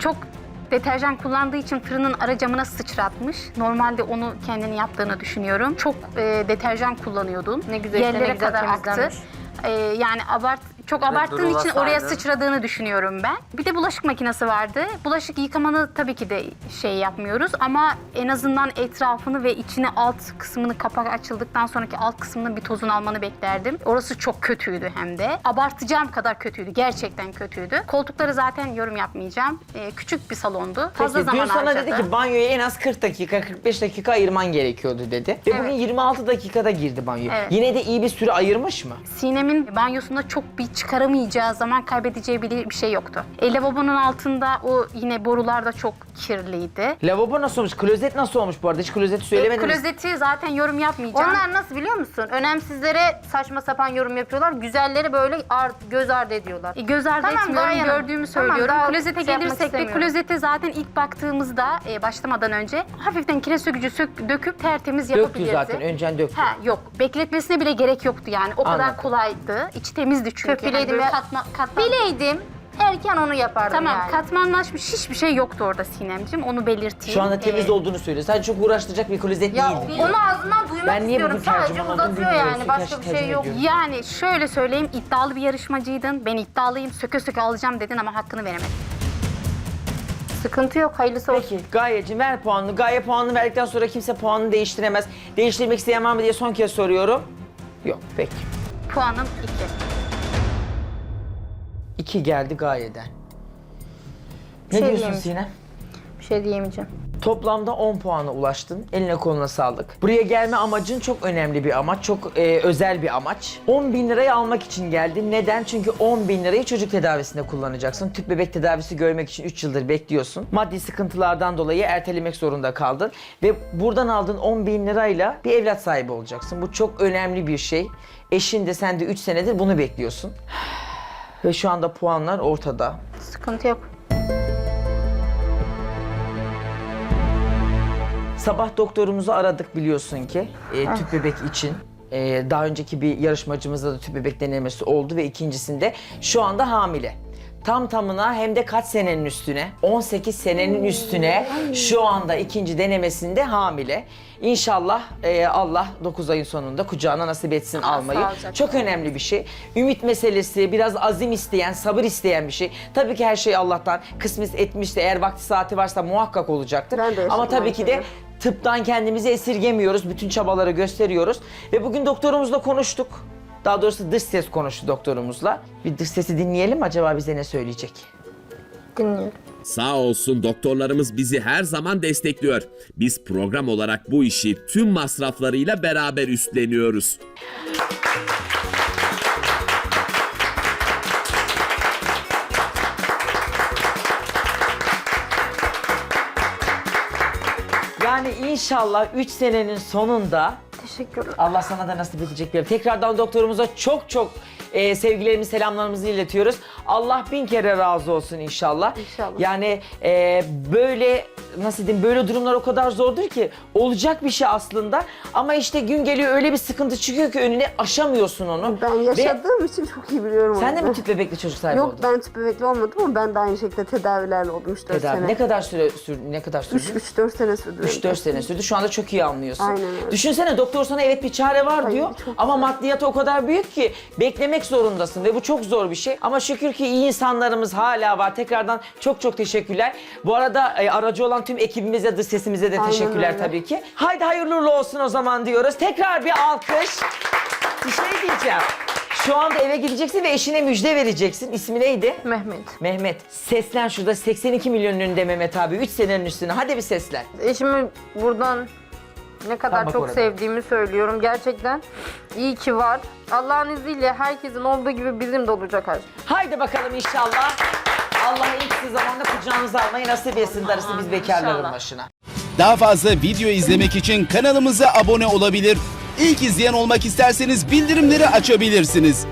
çok deterjan kullandığı için fırının ara camına sıçratmış. Normalde onu kendini yaptığını düşünüyorum. Çok e, deterjan kullanıyordun. Ne güzel işte, ne Yerlere güzel kadar aktı. temizlenmiş. E, yani abart çok abarttığın için durulasaydın. oraya sıçradığını düşünüyorum ben. Bir de bulaşık makinesi vardı. Bulaşık yıkamanı tabii ki de şey yapmıyoruz ama en azından etrafını ve içine alt kısmını kapak açıldıktan sonraki alt kısmının bir tozunu almanı beklerdim. Orası çok kötüydü hem de. Abartacağım kadar kötüydü. Gerçekten kötüydü. Koltukları zaten yorum yapmayacağım. Ee, küçük bir salondu. Fazla Peki zaman dün sana harcadı. dedi ki banyoya en az 40 dakika, 45 dakika ayırman gerekiyordu dedi. Ve bugün Evet. 26 dakikada girdi banyoya. Evet. Yine de iyi bir süre ayırmış mı? Sinem'in banyosunda çok bir çıkaramayacağı, zaman kaybedeceği bir, bir şey yoktu. E, lavabonun altında o yine borular da çok kirliydi. Lavabo nasıl olmuş? Klozet nasıl olmuş bu arada? Hiç klozeti E, söylemediniz. klozeti zaten yorum yapmayacağım. Onlar nasıl biliyor musun? Önemsizlere saçma sapan yorum yapıyorlar. Güzelleri böyle ar- göz ardı ediyorlar. E, göz ardı Tamam, etmiyorum, Gaye Hanım. gördüğümü Tamam, söylüyorum. daha klozete şey gelirsek de klozete zaten ilk baktığımızda e, başlamadan önce hafiften kire sökücü sök, döküp tertemiz Döktü yapabilirdi. zaten. Önceden döktü. Ha yok. Bekletmesine bile gerek yoktu yani. O Anladım. kadar kolaydı. İçi temizdi çünkü. Köpüleydim böyle ya. katma, katman- Bileydim erken onu yapardım Tamam yani. katmanlaşmış hiçbir şey yoktu orada Sinemciğim. Onu belirteyim. Şu anda temiz Ee, olduğunu söylüyor. Sadece çok uğraştıracak bir klozet Ya değildi. onu ağzından duymak Ben niye istiyorum. bugün Sadece tercüman oldum uzatıyor bilmiyorum. yani. Başka bir şey tercüme yok. ediyorum. Yani şöyle söyleyeyim iddialı bir yarışmacıydın. Ben iddialıyım. Söke söke alacağım dedin ama hakkını veremedin. Sıkıntı yok. Hayırlısı olsun. Peki Gayeciğim ver puanını. Gaye puanını verdikten sonra kimse puanını değiştiremez. Değiştirmek isteyen var mı diye son kez soruyorum. Yok peki. Puanım 2. 2 geldi Gaye'den. Ne şey diyorsun diyemeyeceğim. Sinem? Bir şey diyemeyeceğim. Toplamda 10 puana ulaştın. Eline koluna sağlık. Buraya gelme amacın çok önemli bir amaç. Çok e, özel bir amaç. 10 bin lirayı almak için geldin. Neden? Çünkü 10 bin lirayı çocuk tedavisinde kullanacaksın. Tüp bebek tedavisi görmek için 3 yıldır bekliyorsun. Maddi sıkıntılardan dolayı ertelemek zorunda kaldın. Ve buradan aldığın 10 bin lirayla bir evlat sahibi olacaksın. Bu çok önemli bir şey. Eşin de sen de 3 senedir bunu bekliyorsun. Ve şu anda puanlar ortada. Sıkıntı yok. Sabah doktorumuzu aradık biliyorsun ki e, tüp bebek için. E, daha önceki bir yarışmacımızda da tüp bebek denemesi oldu ve ikincisinde şu anda hamile. Tam tamına hem de kaç senenin üstüne? 18 senenin üstüne şu anda ikinci denemesinde hamile. İnşallah e, Allah 9 ayın sonunda kucağına nasip etsin almayı. sağlıcakla. Çok önemli bir şey. Ümit meselesi, biraz azim isteyen, sabır isteyen bir şey. Tabii ki her şey Allah'tan kısmet etmişse eğer vakti saati varsa muhakkak olacaktır. Ben de Ama tabii ki de tıptan kendimizi esirgemiyoruz. Bütün çabaları gösteriyoruz. Ve bugün doktorumuzla konuştuk. Daha doğrusu dış ses konuştu doktorumuzla. Bir dış sesi dinleyelim acaba bize ne söyleyecek? Dinliyorum. Sağ olsun doktorlarımız bizi her zaman destekliyor. Biz program olarak bu işi tüm masraflarıyla beraber üstleniyoruz. Yani inşallah 3 senenin sonunda Teşekkürler. Allah sana da nasip edecek bir. Tekrardan doktorumuza çok çok e, sevgilerimizi, selamlarımızı iletiyoruz. Allah bin kere razı olsun inşallah. İnşallah. Yani e, böyle nasıl diyeyim böyle durumlar o kadar zordur ki olacak bir şey aslında ama işte gün geliyor öyle bir sıkıntı çıkıyor ki önüne aşamıyorsun onu. Ben yaşadığım için çok iyi biliyorum sen de onu. mi tüp bebekli çocuk sahibi Yok oldun? ben tüp bebekli olmadım ama ben de aynı şekilde tedavilerle oldum 3-4 Tedavi. sene. Ne kadar süre sürdü? Ne kadar sürdü? 3-4 sene sürdü. 3-4 sene sürdü. Şu anda çok iyi anlıyorsun. Aynen öyle. Düşünsene doktor sana evet bir çare var Ay, diyor çok ama maddiyatı o kadar büyük ki beklemek zorundasın ve bu çok zor bir şey. Ama şükür ki iyi insanlarımız hala var. Tekrardan çok çok teşekkürler. Bu arada e, aracı olan tüm ekibimize, dış sesimize de Aynen teşekkürler öyle. tabii ki. Haydi hayırlı uğurlu olsun o zaman diyoruz. Tekrar bir alkış. Bir şey diyeceğim. Şu anda eve gideceksin ve eşine müjde vereceksin. İsmi neydi? Mehmet. Mehmet. Seslen şurada 82 milyonun önünde Mehmet abi. 3 senenin üstüne. Hadi bir seslen. Eşimi buradan ne kadar Tam çok orada. sevdiğimi söylüyorum. Gerçekten iyi ki var. Allah'ın izniyle herkesin olduğu gibi bizim de olacak her şey. Haydi bakalım inşallah. Allah en kısa zamanda kucağınıza almayı nasip etsin darısı biz bekarların İnşallah. başına. Daha fazla video izlemek için kanalımıza abone olabilir. İlk izleyen olmak isterseniz bildirimleri açabilirsiniz.